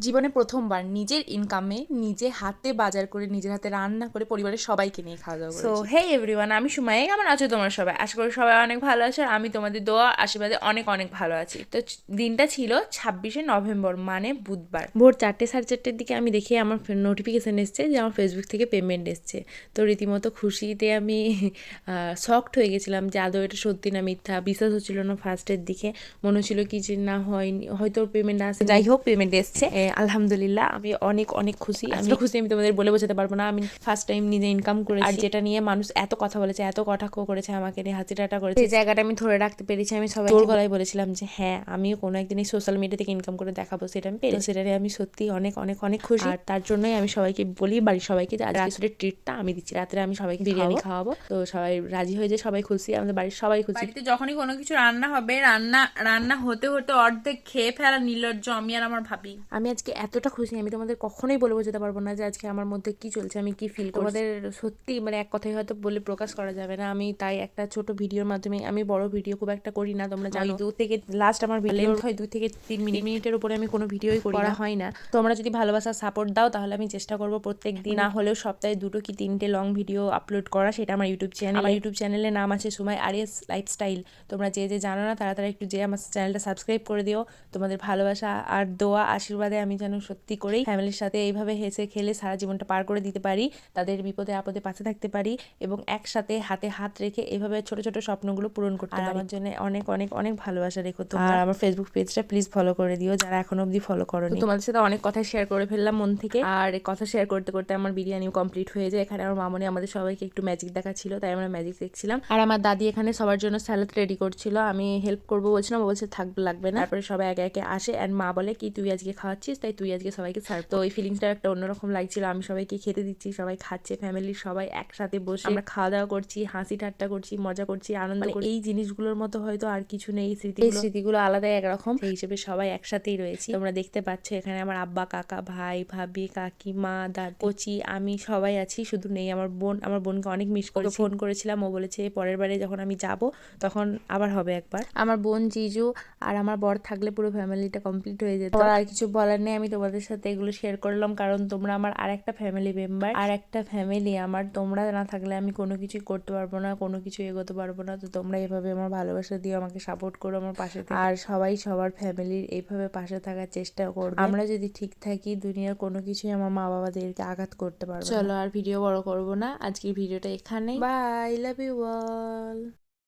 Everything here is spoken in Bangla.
জীবনে প্রথমবার নিজের ইনকামে নিজে হাতে বাজার করে নিজের হাতে রান্না করে পরিবারের সবাইকে নিয়ে খাওয়া দাওয়া সো হে এভরিওয়ান আমি সুমাই কেমন আছো তোমার সবাই? আশা করি সবাই অনেক ভালো আছো আর আমি তোমাদের দোয়া আশীর্বাদে অনেক অনেক ভালো আছি। তো দিনটা ছিল ছাব্বিশে নভেম্বর মানে বুধবার। ভোর চারটে সাড়ে চারটের দিকে আমি দেখি আমার নোটিফিকেশান এসছে যে আমার ফেসবুক থেকে পেমেন্ট এসছে। তো রীতিমতো খুশিতে আমি শকড হয়ে গেছিলাম যে আদৌ এটা সত্যি না মিথ্যা। বিশ্বাস হচ্ছিল না ফার্স্টের দিকে। মনে হচ্ছিল কি যে না হয়নি হয়তো পেমেন্ট আসে যাই হোক পেমেন্ট এসছে। এ, আলহামদুলিল্লাহ আমি অনেক অনেক খুশি। আমি খুশি আমি তোমাদের বলে বোঝাতে পারব না। আমি ফার্স্ট টাইম নিজে ইনকাম করেছি। আর যেটা নিয়ে মানুষ এত কথা বলেছে এত কটাক্ষ করেছে আমাকে নিয়ে হাসি টাটা করেছে। সেই জায়গাটা আমি ধরে রাখতে পেরেছি আমি সবাই জোর গলায় বলেছিলাম যে হ্যাঁ আমিও কোনো একদিন এই সোশ্যাল মিডিয়া থেকে ইনকাম করে দেখাবো সেটা আমি পেরেছি। সেটা নিয়ে আমি সত্যি অনেক অনেক অনেক খুশি। আর তার জন্যই আমি সবাইকে বলি বাড়ির সবাইকে যে আজকে আসলে ট্রিটটা আমি দিচ্ছি। রাত্রে আমি সবাইকে বিরিয়ানি খাওয়াবো। তো সবাই রাজি হয়ে যায় সবাই খুশি আমাদের বাড়ির সবাই খুশি। বাড়িতে যখনই কোনো কিছু রান্না হবে রান্না রান্না হতে হতে অর্ধেক খেয়ে ফেলা নির্লজ্জ আমি আর আমার ভাবি। আমি আজকে এতটা খুশি আমি তোমাদের কখনোই বলে বোঝাতে পারব না যে আজকে আমার মধ্যে কি চলছে আমি কি ফিল তোমাদের সত্যি মানে এক কথাই হয়তো বলে প্রকাশ করা যাবে না। আমি তাই একটা ছোট ভিডিওর মাধ্যমে আমি বড় ভিডিও খুব একটা করি না তোমরা জানো। দু থেকে লাস্ট আমার ভিডিও হয় দু থেকে তিন মিনিট মিনিটের উপরে আমি কোনো ভিডিওই করা হয় না। তোমরা যদি ভালোবাসা সাপোর্ট দাও তাহলে আমি চেষ্টা করব প্রত্যেক দিন না হলেও সপ্তাহে দুটো কি তিনটে লং ভিডিও আপলোড করা সেটা আমার ইউটিউব চ্যানেল আমার ইউটিউব চ্যানেলের নাম আছে সুমাই আরিয়াস লাইফস্টাইল তোমরা যে যে জানো না তারা তারা একটু যে আমার চ্যানেলটা সাবস্ক্রাইব করে দিও। তোমাদের ভালোবাসা আর দোয়া আশীর্বাদে আমি যেন সত্যি করেই ফ্যামিলির সাথে এইভাবে হেসে খেলে সারা জীবনটা পার করে দিতে পারি তাদের বিপদে আপদে পাশে থাকতে পারি এবং একসাথে হাতে হাত রেখে এভাবে ছোট ছোট স্বপ্নগুলো পূরণ করতে পারি। আমার জন্য অনেক অনেক অনেক ভালোবাসা রেখো তোমরা। আর আমার ফেসবুক পেজটা প্লিজ ফলো করে দিও যারা এখনও অবধি ফলো করো তোমাদের সাথে অনেক কথা শেয়ার করে ফেললাম মন থেকে। আর কথা শেয়ার করতে করতে আমার বিরিয়ানি কমপ্লিট হয়ে যায়। এখানে আমার মামনি আমাদের সবাইকে একটু ম্যাজিক দেখাচ্ছিল তাই আমরা ম্যাজিক দেখছিলাম। আর আমার দাদি এখানে সবার জন্য স্যালাড রেডি করছিল। আমি হেল্প করব বলছিলাম ও বলছে থাকবে লাগবে না। তারপরে সবাই একে একে আসে অ্যান্ড মা বলে কি তুই আজকে খাওয়াচ্ছিস? তাই তুই আজকে সবাইকে সার্ভ তো ওই ফিলিংসটা একটা অন্যরকম লাগছিল। আমি সবাইকে খেতে দিচ্ছি সবাই খাচ্ছে ফ্যামিলির সবাই একসাথে বসে আমরা খাওয়া দাওয়া করছি হাসি ঠাট্টা করছি মজা করছি আনন্দ করছি। এই জিনিসগুলোর মতো হয়তো আর কিছু নেই স্মৃতি এই স্মৃতিগুলো। আলাদাই একরকম। সেই হিসেবে সবাই একসাথেই রয়েছি। তোমরা দেখতে পাচ্ছ এখানে আমার আব্বা কাকা ভাই ভাবি কাকিমা দাদি কচি আমি সবাই আছি শুধু নেই আমার বোন। আমার বোনকে অনেক মিস করে ফোন করেছিলাম ও বলেছে পরের বারে যখন আমি যাব তখন আবার হবে একবার। আমার বোন জিজু আর আমার বর থাকলে পুরো ফ্যামিলিটা কমপ্লিট হয়ে যেত। আর কিছু বলার নেই আমি তোমাদের সাথে এগুলো শেয়ার করলাম। কারণ তোমরা আমার আর একটা ফ্যামিলি মেম্বার আর একটা ফ্যামিলি আমার। তোমরা না থাকলে আমি কোনো কিছুই করতে পারব না কোনো কিছু এগোতে পারব না। তো তোমরা এভাবে আমার ভালোবাসা দিও আমাকে সাপোর্ট করো আমার পাশে আর সবাই সবার ফ্যামিলির এইভাবে পাশে থাকার চেষ্টা করবে। আমরা যদি ঠিক থাকি দুনিয়ার কোনো কিছুই আমার মা বাবাদেরকে আঘাত করতে পারব চলো আর ভিডিও বড় করব না। আজকের ভিডিওটা এখানে বাই লাভ ইউ অল